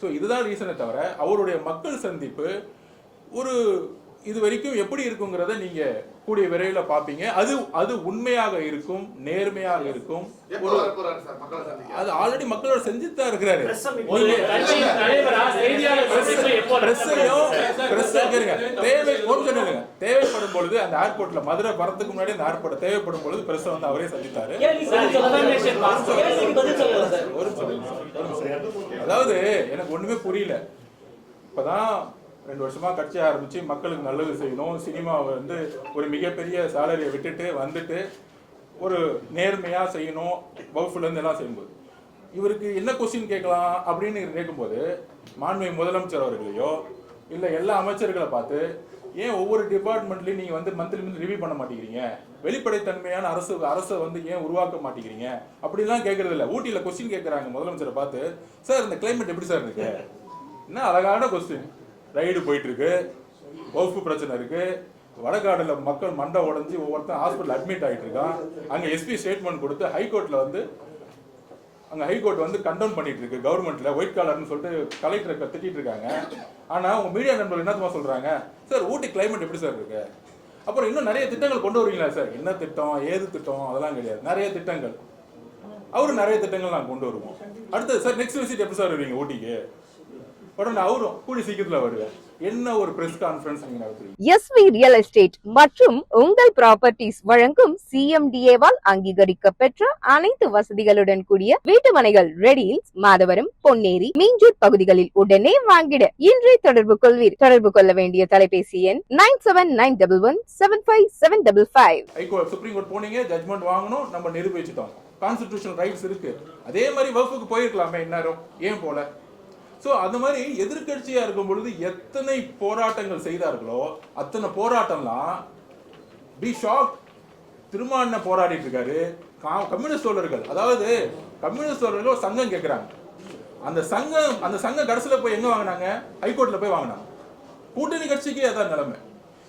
So இதுதான் ரீசனை தவிர அவருடைய மக்கள் சந்திப்பு ஒரு இது வரைக்கும் எப்படி இருக்குங்கிறத நீங்க கூடிய விரைவில் பார்ப்பீங்க. அது அது உண்மையாக இருக்கும் நேர்மையாக இருக்கும். அது ஆல்ரெடி மக்களோட செஞ்சுட்டு தான் இருக்கிறாரு. தேவைப்படும் பொழுது அந்த ஏர்போர்ட்ல மதுரை வரதுக்கு முன்னாடி அந்த ஏர்போர்ட் தேவைப்படும் பொழுது பிரஸ் வந்து அவரே சந்தித்தாரு. அதாவது எனக்கு ஒண்ணுமே புரியல. இப்பதான் ரெண்டு வருஷமாக கட்சி ஆரம்பித்து மக்களுக்கு நல்லது செய்யணும். சினிமாவை வந்து ஒரு மிகப்பெரிய சேலரியை விட்டுட்டு வந்துட்டு ஒரு நேர்மையாக செய்யணும். வகுப்புலேருந்து எல்லாம் செய்யும்போது. இவருக்கு என்ன கொஸ்டின் கேட்கலாம் அப்படின்னு கேட்கும்போது மாண்புமிகு முதலமைச்சர் அவர்களையோ இல்லை எல்லா அமைச்சர்களை பார்த்து ஏன் ஒவ்வொரு டிபார்ட்மெண்ட்லையும் நீங்கள் வந்து மந்த்லி மந்த்லி ரிவ்யூ பண்ண மாட்டேங்கிறீங்க? வெளிப்படைத்தன்மையான அரசு அரசை வந்து ஏன் உருவாக்க மாட்டேங்கிறீங்க? அப்படிலாம் கேட்கறது இல்லை. ஊட்டியில் கொஸ்டின் கேட்குறாங்க முதலமைச்சரை பார்த்து சார் இந்த கிளைமேட் எப்படி சார் இருக்கு? என்ன அழகான கொஸ்டின் ரைடு போயிட்டுருக்கு. வகுப்பு பிரச்சனை இருக்குது வடகாடில் மக்கள் மண்டை உடைஞ்சு ஒவ்வொருத்தன் ஹாஸ்பிட்டல் அட்மிட் ஆகிட்டு இருக்கான் அங்கே எஸ்பி ஸ்டேட்மெண்ட் கொடுத்து ஹைகோர்ட்டில் வந்து அங்கே ஹைகோர்ட் வந்து கண்டோன் பண்ணிட்டு இருக்கு கவர்மெண்ட்ல ஒயிட் காலர்னு சொல்லிட்டு கலெக்டரை திட்டிட்டு இருக்காங்க ஆனால் உங்க மீடியா நண்பர்கள் என்னத்தமா சொல்றாங்க? சார் ஊட்டி கிளைமேட் எப்படி சார் இருக்கு? அப்புறம் இன்னும் நிறைய திட்டங்கள் கொண்டு வருவீங்களா சார்? என்ன திட்டம்? ஏது திட்டம்? அதெல்லாம் கிடையாது. நிறைய திட்டங்கள். அவரும் நிறைய திட்டங்கள் நாங்கள் கொண்டு வருவோம். அடுத்தது சார் நெக்ஸ்ட் விசிட் எப்படி சார் வருவீங்க ஊட்டிக்கு? உடனே அவரும் கூடி சீக்கிரத்துல வருவேன் என்ன ஒரு பிரஸ் கான்ஃபரன்ஸ் நீங்க நடத்துறீங்க? எஸ்வி ரியல் எஸ்டேட் மற்றும் உங்கள் ப்ராப்பர்ட்டிஸ் வழங்கும் சிஎம்டிஏவால் அங்கீகரிக்க பெற்ற அனைத்து வசதிகளுடன் கூடிய வீட்டுமனைகள் ரெடியில்ஸ் மாதவரம் பொன்னேரி மீஞ்சூர் பகுதிகளில் உடனே வாங்கிட. இன்றே தொடர்பு கொள்வீர். தொடர்பு கொள்ள வேண்டிய தொலைபேசி எண் nine seven nine double one seven five seven double five. High court supreme court போனீங்க ஜட்மெண்ட் வாங்கணும் நம்ம நிரூபிச்சிட்டோம். கான்ஸ்டிடியூஷனல் ரைட்ஸ் இருக்கு. அதே மாதிரி வகுப்புக்கு போயிருக்கலாமே இந்நேரம். ஏன் போல? ஸோ அந்த மாதிரி எதிர்கட்சியாக இருக்கும் பொழுது எத்தனை போராட்டங்கள் செய்தார்களோ அத்தனை போராட்டம்லாம் பி ஷாக் திருமாண்ண போராடிட்டு இருக்காரு. கா- கம்யூனிஸ்ட் தோழர்கள் அதாவது கம்யூனிஸ்ட் தோழர்கள் ஒரு சங்கம் கேட்குறாங்க அந்த சங்கம் அந்த சங்கம் கடைசியில் போய் எங்கே வாங்கினாங்க? ஹைகோர்ட்டில் போய் வாங்கினாங்க. கூட்டணி கட்சிக்கு அதான் நிலைமை.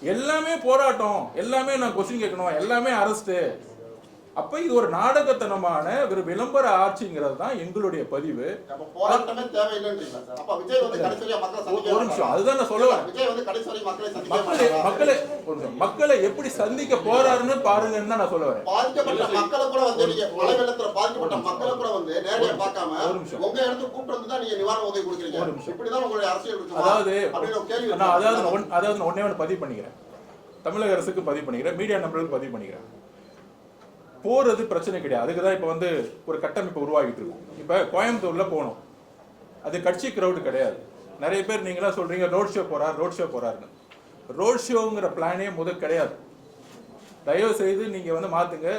எல்லாமே போராட்டம் எல்லாமே நான் கொஸ்டின் கேட்கணும் எல்லாமே அரஸ்ட்டு அப்ப இது ஒரு நாடகத்தனமான ஒரு விளம்பர ஆட்சிங்கிறது தான் எங்களுடைய பதிவு. அப்ப போராட்டமே தேவையில்லைன்றீங்களா சார்? அப்ப விஜய் வந்து கடைசி வரையும் மக்களை ஒரு- நிமிஷம். அதுதான் நான் சொல்ல வரேன். விஜய் வந்து கடைசி வரையும் மக்களை மக்களை எப்படி சந்திக்க போறாருன்னு பாருங்கன்னு தான் நான் சொல்ல வரேன். பாதிக்கப்பட்ட மக்களை கூட வந்து நீங்க மழை வெள்ளத்துல பாதிக்கப்பட்ட மக்களை கூட வந்து நேரடியா பார்க்காம ஒரு நிமிஷம். உங்க இடத்துக்கு கூப்பிட்டு வந்து தான் நீங்க நிவாரண உதவி கொடுக்குறீங்க. ஒரு நிமிஷம். இப்படிதான் உங்களுடைய அரசியல் அதாவது நான் அதாவது அதாவது ஒண்ணே ஒன்று பதிவு பண்ணிக்கிறேன். தமிழக அரசுக்கு பதிவு பண்ணிக்கிறேன். மீடியா நம்பருக்கு பதிவு பண்ணிக்கிறேன். போகிறது பிரச்சனை கிடையாது. அதுக்கு தான் இப்போ வந்து ஒரு கட்டமைப்பு உருவாகிட்டு இருக்கும் இப்போ கோயம்புத்தூரில் போகணும் அது கட்சி க்ரௌடு கிடையாது. நிறைய பேர் நீங்களாம் சொல்கிறீங்க ரோட் ஷோ போகிறார் ரோட் ஷோ போகிறாருன்னு ரோட் ஷோங்கிற பிளானே முதல் கிடையாது. தயவு செய்து நீங்கள் வந்து மாற்றுங்க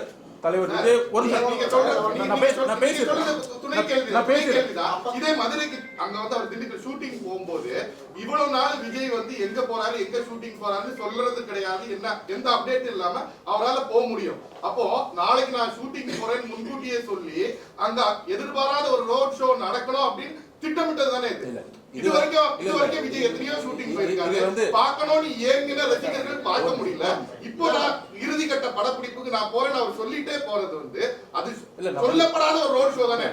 தலைவர் ஒரு நான் பேசுறேன் நான் பேசுறேன். இதே மதுரைக்கு அங்க வந்து அவர் திண்டுக்கல் ஷூட்டிங் போகும்போது இவ்வளவு நாள் விஜய் வந்து எங்க போறாரு எங்க ஷூட்டிங் போறாருன்னு சொல்றது கிடையாது. என்ன எந்த அப்டேட் இல்லாம அவரால போக முடியும். அப்போ நாளைக்கு நான் ஷூட்டிங் போறேன்னு முன்கூட்டியே சொல்லி அந்த எதிர்பாராத ஒரு ரோட் ஷோ நடக்கணும் அப்படின்னு திட்டமிட்டது தானே இது. வரைக்கும் இது. வரைக்கும் விஜய் எத்தனையோ ஷூட்டிங் போயிருக்காரு. பார்க்கணும்னு ஏங்கின ரசிகர்கள் பார்க்க முடியல. இப்போ நான் இறுதி நான் போறேன்னு அவர் சொல்லிட்டே போறது வந்து அது சொல்லப்படாத ஒரு ரோட் ஷோ தானே?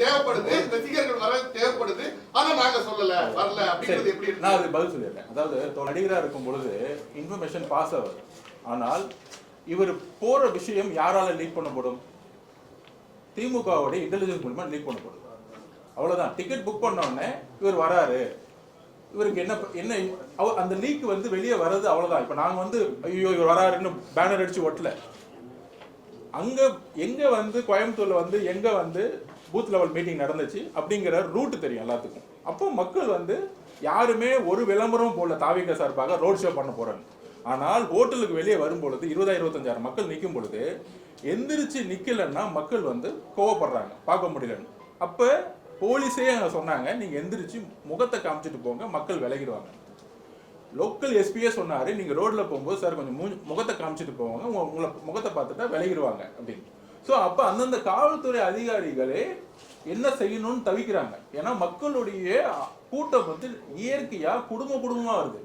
தேவைப்படுது. ரசிகர்கள் வர தேவைப்படுது. ஆனா நாங்க சொல்லல வரல எப்படி நான் பதில் சொல்லிடுறேன். அதாவது நடிகரா இருக்கும் பொழுது இன்ஃபர்மேஷன் பாஸ் ஆகுது ஆனால் இவர் போற விஷயம் யாரால லீக் பண்ணப்படும்? திமுகவுடைய இன்டெலிஜென்ஸ் மூலமா லீக் பண்ணப்படும். அவ்வளவுதான். டிக்கெட் புக் பண்ண உடனே இவர் வராரு. இவருக்கு என்ன என்ன அவ- அந்த லீக் வந்து வெளியே வர்றது அவ்வளோதான் இப்போ நாங்கள் வந்து ஐயோ இவர் வராருன்னு பேனர் அடிச்சு ஒட்டல. அங்க எங்க வந்து கோயம்புத்தூர்ல வந்து எங்க வந்து பூத் லெவல் மீட்டிங் நடந்துச்சு அப்படிங்கிற ரூட் தெரியும் எல்லாத்துக்கும். அப்போ மக்கள் வந்து யாருமே ஒரு விளம்பரம் போல தாவிக சார்பாக ரோட் ஷோ பண்ண போறாங்க ஆனால் ஹோட்டலுக்கு வெளியே வரும் பொழுது இருபதாயிரம் இருபத்தஞ்சாயிரம் மக்கள் நிற்கும் பொழுது எந்திரிச்சு நிக்கலைன்னா மக்கள் வந்து கோவப்படுறாங்க. பார்க்க முடியலன்னு. அப்போ போலீஸே அங்கே சொன்னாங்க. நீங்கள் எந்திரிச்சு முகத்தை காமிச்சிட்டு போங்க மக்கள் விலகிடுவாங்க. லோக்கல் எஸ்பியே சொன்னார் நீங்கள் ரோட்டில் போகும்போது சார் கொஞ்சம் மூ முகத்தை காமிச்சிட்டு போவாங்க உங்களை முகத்தை பார்த்துட்டா விலகிடுவாங்க அப்படின்னு. ஸோ அப்போ அந்தந்த காவல்துறை அதிகாரிகளே என்ன செய்யணும்னு தவிக்கிறாங்க. ஏன்னா மக்களுடைய கூட்டம் வந்து இயற்கையாக குடும்ப குடும்பமாக வருது.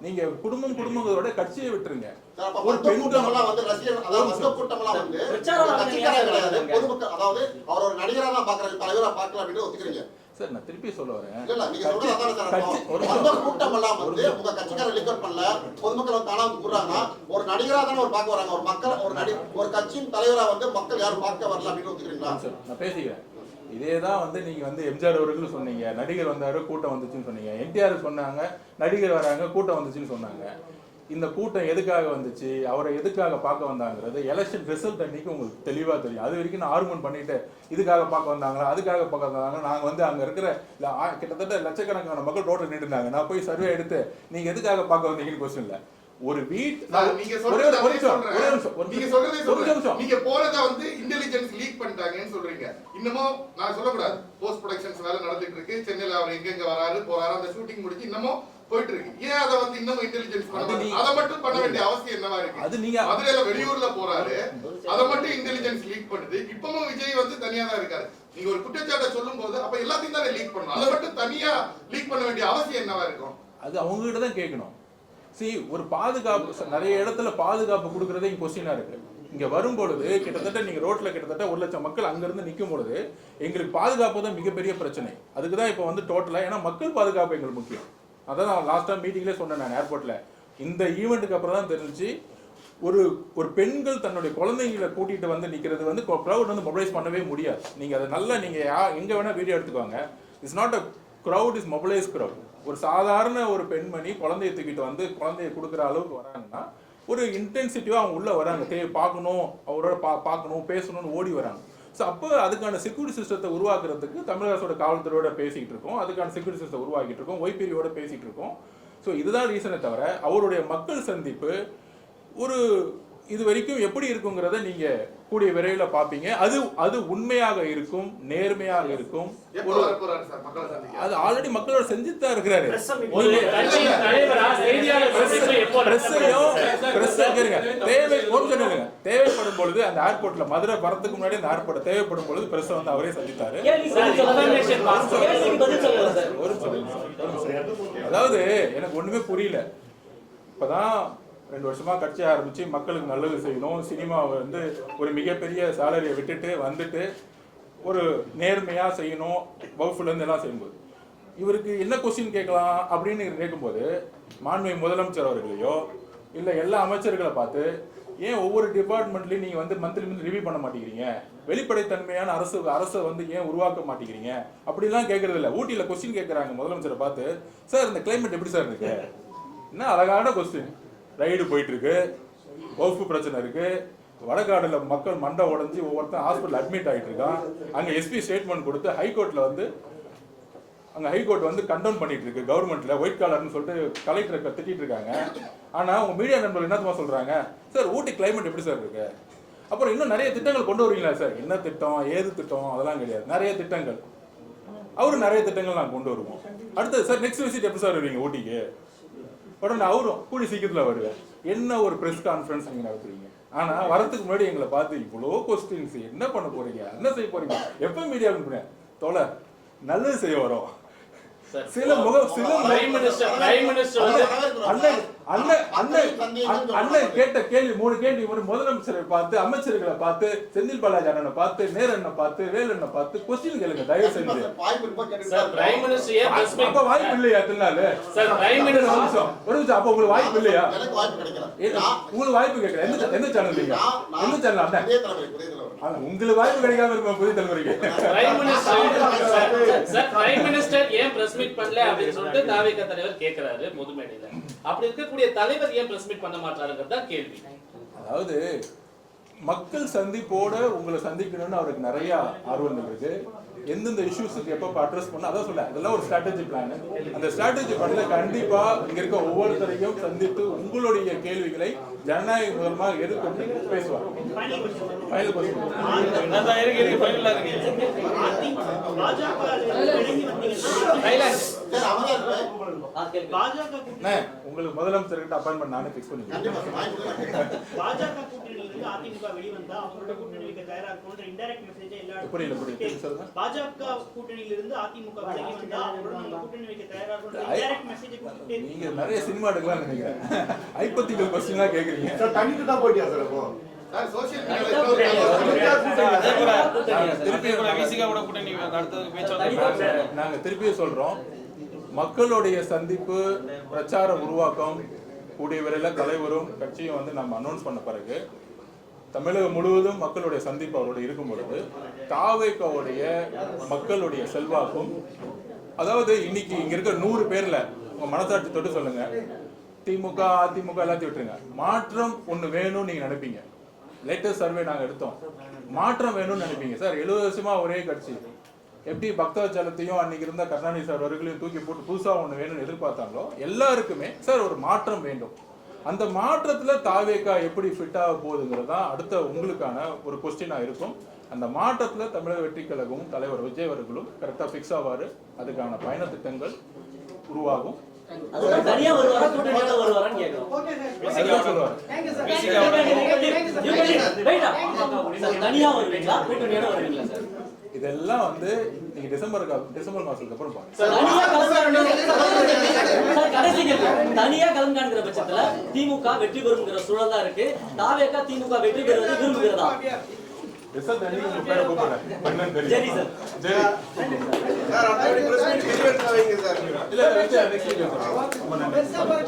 நீங்க குடும்பம் குடும்பங்களோட கட்சியை விட்டுருங்க. ஒரு பெண்கள் வந்து ரசிகர் அதாவது வந்து பிரச்சாரம் ஒரு கட்சிக்காரர் கிடையாது. பொதுமக்கள் அதாவது அவர் ஒரு நடிகரா தான் பாக்குறாரு தலைவரா பார்க்கல அப்படின்னு ஒத்துக்கிறீங்க. சார் நான் திருப்பி சொல்ல வரேன். இல்ல இல்ல நீங்க சொல்றது அதானே சார் கட்சி- அர்த்தம். ஒரு மத்த நிமிஷம். கூட்டமெல்லாம் வந்து உங்க கட்சிக்காரர் லிக்கர் பண்ணல பொதுமக்கள் வந்து தானா வந்து கூடுறாங்கன்னா ஒரு நடிகரா தானே ஒரு பார்க்க வராங்க. ஒரு மக்கள் ஒரு நடி ஒரு கட்சியின் தலைவரா வந்து மக்கள் யாரும் பார்க்க வரல அப்படின்னு ஒத்துக்கிறீங்களா? சார் நான் பேசிக்கிறேன். இதே தான் வந்து நீங்க வந்து எம்ஜிஆர் அவர்களும் சொன்னீங்க. நடிகர் வந்தாரு கூட்டம் வந்துச்சுன்னு சொன்னீங்க. என்டிஆர் சொன்னாங்க நடிகர் வராங்க கூட்டம் வந்துச்சுன்னு சொன்னாங்க. இந்த கூட்டம் எதுக்காக வந்துச்சு? அவரை எதுக்காக பார்க்க வந்தாங்கிறது எலெக்ஷன் ரிசல்ட் அன்னைக்கு உங்களுக்கு தெளிவா தெரியும். அது வரைக்கும் நான் ஆர்குமெண்ட் பண்ணிட்டு இதுக்காக பார்க்க வந்தாங்களா அதுக்காக பார்க்க வந்தாங்க நாங்க வந்து அங்க இருக்கிற கிட்டத்தட்ட லட்சக்கணக்கான மக்கள் ரோட்ல நின்று நான் போய் சர்வே எடுத்து நீங்க எதுக்காக பார்க்க வந்தீங்கன்னு கொஸ்டின் இல்லை. ஒரு வீட் நீங்க சொல்றதை நீங்க. சொல்றதே சொல்றேன். நீங்க போறத வந்து இன்டெலிஜென்ஸ் லீக் பண்ணிட்டாங்கன்னு சொல்றீங்க. இன்னமும் நான் சொல்லக்கூடாது. போஸ்ட் ப்ரொடக்ஷன்ஸ் வேலை நடந்துட்டு இருக்கு சென்னையில அவர் எங்க எங்க வராரு போறாரு அந்த ஷூட்டிங் முடிஞ்சு இன்னமும் போயிட்டு இருக்கு ஏன் அதை வந்து இன்னமும் இன்டெலிஜென்ஸ் பண்ண? அதை மட்டும் பண்ண வேண்டிய அவசியம் என்னவா இருக்கு? அது நீங்க மதுரையில வெளியூர்ல போறாரு. அதை மட்டும் இன்டெலிஜென்ஸ் லீக் பண்ணுது. இப்பவும் விஜய் வந்து தனியா தான் இருக்காரு. நீங்க ஒரு குற்றச்சாட்டை சொல்லும் போது அப்ப எல்லாத்தையும் தானே லீக் பண்ணணும் அதை மட்டும் தனியா லீக் பண்ண வேண்டிய அவசியம் என்னவா இருக்கும்? அது அவங்க கிட்ட தான் கேட்கணும். சி ஒரு பாதுகாப்பு நிறைய இடத்துல பாதுகாப்பு கொடுக்கறதே இங்க கொஸ்டினா இருக்கு. இங்க வரும் பொழுது கிட்டத்தட்ட நீங்க ரோட்ல கிட்டத்தட்ட ஒரு லட்சம் மக்கள் அங்கேருந்து நிற்கும் பொழுது எங்களுக்கு பாதுகாப்பு தான் மிகப்பெரிய பிரச்சனை. அதுக்கு தான் இப்போ வந்து டோட்டலா ஏன்னா மக்கள் பாதுகாப்பு எங்களுக்கு முக்கியம். அதான் நான் லாஸ்ட்டாக டைம் மீட்டிங்லேயே சொன்னேன் நான் ஏர்போர்ட்ல இந்த ஈவெண்ட்டுக்கு அப்புறம் தான் தெரிஞ்சு ஒரு ஒரு பெண்கள் தன்னுடைய குழந்தைங்களை கூட்டிட்டு வந்து நிற்கிறது வந்து க்ரௌட் வந்து மொபைலைஸ் பண்ணவே முடியாது. நீங்க அதை நல்லா நீங்க யா- எங்க வேணா வீடியோ எடுத்துக்கோங்க. It's not a crowd is mobilise crowd ஒரு சாதாரண ஒரு பெண்மணி குழந்தைய தூக்கிட்டு வந்து குழந்தைய கொடுக்குற அளவுக்கு வராங்கன்னா ஒரு இன்டென்சிட்டிவாக அவங்க உள்ளே வராங்க. தே பார்க்கணும் அவரோட பா பார்க்கணும் பேசணும்னு ஓடி வராங்க. ஸோ அப்போ அதுக்கான செக்யூரிட்டி சிஸ்டத்தை உருவாக்குறதுக்கு தமிழக அரசோட காவல்துறையோட பேசிக்கிட்டு இருக்கோம். அதுக்கான செக்யூரிட்டி சிஸ்டத்தை உருவாக்கிட்டு இருக்கோம். ஒய்பிரியோட பேசிகிட்டு இருக்கோம். ஸோ இதுதான் ரீசனை தவிர அவருடைய மக்கள் சந்திப்பு ஒரு இது வரைக்கும் எப்படி இருக்குங்கிறத நீங்க கூடிய விரைவில் பார்ப்பீங்க அது அது உண்மையாக இருக்கும் நேர்மையாக இருக்கும் அது ஆல்ரெடி மக்களோட செஞ்சுட்டு தான் இருக்கிறாரு. தேவைப்படும் பொழுது அந்த ஏர்போர்ட்ல மதுரை வரதுக்கு முன்னாடி அந்த ஏர்போர்ட் தேவைப்படும் பொழுது பிரஸ் வந்து அவரே சந்தித்தாரு. அதாவது எனக்கு ஒண்ணுமே புரியல இப்பதான் ரெண்டு வருஷமா கட்சி ஆரம்பிச்சு மக்களுக்கு நல்லது செய்யணும். சினிமாவை வந்து ஒரு மிகப்பெரிய சேலரியை விட்டுட்டு வந்துட்டு ஒரு நேர்மையா செய்யணும் வகுப்புல இருந்து எல்லாம் செய்யும்போது. இவருக்கு என்ன கொஸ்டின் கேட்கலாம் அப்படின்னு கேட்கும்போது மாண்புமிகு முதலமைச்சர் அவர்களையோ இல்ல எல்லா அமைச்சர்களை பார்த்து ஏன் ஒவ்வொரு டிபார்ட்மெண்ட்லயும் நீங்க வந்து மந்த்லி மந்த் ரிவ்யூ பண்ண மாட்டேங்கிறீங்க? வெளிப்படைத்தன்மையான அரசு அரசை வந்து ஏன் உருவாக்க மாட்டேங்கிறீங்க? அப்படிலாம் கேட்கறது இல்ல. ஊட்டியில கொஸ்டின் கேட்கறாங்க முதலமைச்சரை பார்த்து சார் இந்த கிளைமேட் எப்படி சார் இருக்கு? என்ன அழகான கொஸ்டின் ரைடு போயிட்டுருக்கு. வகுப்பு பிரச்சனை இருக்கு. வடகாடில் மக்கள் மண்டை உடைஞ்சு ஒவ்வொருத்தன் ஹாஸ்பிட்டல் அட்மிட் ஆகிட்டு இருக்கான் அங்கே எஸ்பி ஸ்டேட்மெண்ட் கொடுத்து ஹைகோர்ட்டில் வந்து அங்கே ஹைகோர்ட் வந்து கண்டோன் பண்ணிட்டு இருக்கு கவர்மெண்ட்ல ஒயிட் காலர்னு சொல்லிட்டு கலெக்டரை திட்டிட்டு இருக்காங்க ஆனால் உங்கள் மீடியா நண்பர்கள் என்னத்துமா சொல்கிறாங்க சார் ஊட்டி கிளைமேட் எப்படி சார் இருக்கு? அப்புறம் இன்னும் நிறைய திட்டங்கள் கொண்டு வருவீங்களா சார்? என்ன திட்டம்? ஏது திட்டம்? அதெல்லாம் கிடையாது. நிறைய திட்டங்கள். அவரும் நிறைய திட்டங்கள் நாங்கள் கொண்டு வருவோம். அடுத்தது சார் நெக்ஸ்ட் விசிட் எப்படி சார் வருவீங்க ஊட்டிக்கு? உடனே அவரும் கூடி சீக்கிரத்தில் வருவேன் என்ன ஒரு ப்ரெஸ் கான்ஃபரன்ஸ் நீங்கள் நடத்துறீங்க? ஆனால் வரதுக்கு முன்னாடி எங்களை பார்த்து இவ்வளோ கொஸ்டின்ஸ் என்ன பண்ண போறீங்க? என்ன செய்ய போறீங்க? எப்போ மீடியா அனுப்புறேன் தொலை நல்லது செய்ய வரோம். சில முக சில அண்ணன் கேட்ட கேள்வி மூணு கேள்வி ஒரு முதலமைச்சரை பார்த்து அமைச்சர்களை பார்த்து செந்தில் பாலாஜி அண்ணனை பார்த்து நேரண்ணனை பார்த்து வேலண்ணனை பார்த்து கொஸ்டின் கேளுங்க தயவு செஞ்சு. அப்ப வாய்ப்பு இல்லையா திருநாள்? சார் பிரைம் ஒரு நிமிஷம் ஒரு நிமிஷம் அப்ப உங்களுக்கு வாய்ப்பு இல்லையா? உங்களுக்கு வாய்ப்பு கேட்கல. எந்த எந்த சேனல் நீங்க? எந்த சேனல் அண்ணன்? உங்களுக்கு வாய்ப்பு கிடைக்காம இருக்கும் புதிய தலைமுறைக்கு prime minister sir prime minister ஏன் பிரஸ் மீட் பண்ணல அப்படின்னு சொல்லிட்டு தாவேக தலைவர் கேக்குறாரு முதுமேடையில அப்படி இருக்கக்கூடிய தலைவர் ஏன் பிரஸ் மீட் பண்ண மாட்டாருங்கிறது தான் கேள்வி. அதாவது மக்கள் சந்திப்போட உங்களை சந்திக்கணும்னு அவருக்கு நிறைய ஆர்வம் இருக்கு. எந்தெந்த இஷ்யூஸுக்கு எப்போ அட்ரஸ் பண்ண அதான் சொல்ல அதெல்லாம் ஒரு ஸ்ட்ராட்டஜி பிளான் அந்த ஸ்ட்ராட்டஜி பிளான்ல கண்டிப்பா இங்க இருக்க ஒவ்வொருத்தரையும் சந்தித்து உங்களுடைய கேள்விகளை ஜனநாயக மூலமாக எதிர்கொண்டு பேசுவார். உங்களுக்கு முதலமைச்சர்கிட்ட அப்பாயின்மெண்ட் நானே ஃபிக்ஸ் பண்ணிக்கிறேன். அதிமுக வெளிவந்தா அவங்களோட கூட்டணி வைக்க தயாரா இருக்கும்ன்ற இன்டைரக்ட் மெசேஜ் எல்லா புரியல, புரியல. திருப்பி சொல்லுங்க. பாஜக கூட்டணியில இருந்து அதிமுக விலகி வந்தா அவங்களோட நம்ம கூட்டணி வைக்க தயாரா இருக்கும்ன்ற ஐ- இன்டைரக்ட் மெசேஜ் கொடுத்துட்டே நீங்க நிறைய சினிமா எடுக்கலாம் நினைக்கிறேன். ஐப்பத்திகள் கொஸ்டின்லாம் கேக்குறீங்க. சார் தனித்து தான் போயிட்டியா சார் இப்போ? சார் சோசியல் மீடியால திருப்பி நாங்க திருப்பியும் சொல்றோம். மக்களுடைய சந்திப்பு பிரச்சார உருவாக்கம் கூடிய விரைவில் தலைவரும் கட்சியும் வந்து நம்ம அனௌன்ஸ் பண்ண பிறகு தமிழகம் முழுவதும் மக்களுடைய சந்திப்பு அவரோடு இருக்கும் பொழுது தாவேக்காவுடைய மக்களுடைய செல்வாக்கும் அதாவது இன்னைக்கு இங்க இருக்க நூறு பேர்ல உங்க மனசாட்சி தொட்டு சொல்லுங்க. திமுக அதிமுக எல்லாத்தையும் விட்டுருங்க. மாற்றம் ஒன்று வேணும்னு நீங்க நினைப்பீங்க. லேட்டஸ்ட் சர்வே நாங்கள் எடுத்தோம். மாற்றம் வேணும்னு நினைப்பீங்க. சார் எழுபது வருஷமா ஒரே கட்சி. எப்படி பக்தவச்சலத்தையும் அன்னைக்கு இருந்த கருணாநிதி சார் அவர்களையும் தூக்கி போட்டு புதுசாக ஒன்று வேணும்னு எதிர்பார்த்தாங்களோ எல்லாருக்குமே சார் ஒரு மாற்றம் வேண்டும். அந்த மாற்றத்துல தாவேக்கா எப்படி ஃபிட் ஆக போகுதுங்கிறது தான் அடுத்த உங்களுக்கான ஒரு கொஸ்டினா இருக்கும். அந்த மாற்றத்துல தமிழக வெற்றி கழகமும் தலைவர் விஜய் அவர்களும் கரெக்டா ஃபிக்ஸ் ஆவாரு. அதுக்கான பயண திட்டங்கள் உருவாகும். தனியா வருவீங்களா? கூட்டணியோட வருவீங்களா சார் இதெல்லாம் வந்து நீங்க டிசம்பர் டிசம்பர் மாசத்துக்கு அப்புறம் பாருங்க. தனியா கலந்து காண்கிற பட்சத்துல திமுக வெற்றி பெறுங்கிற சூழல் தான் இருக்கு. தாவேக்கா திமுக வெற்றி பெறுவதை விரும்புகிறதா? ரிசல்ட் அன்னைக்கு உங்க பேரை கூப்பிடுறேன். என்னன்னு தெரியும். சரி சார். அடுத்த பிரஸ் மீட் இல்ல வச்சு மாதிரி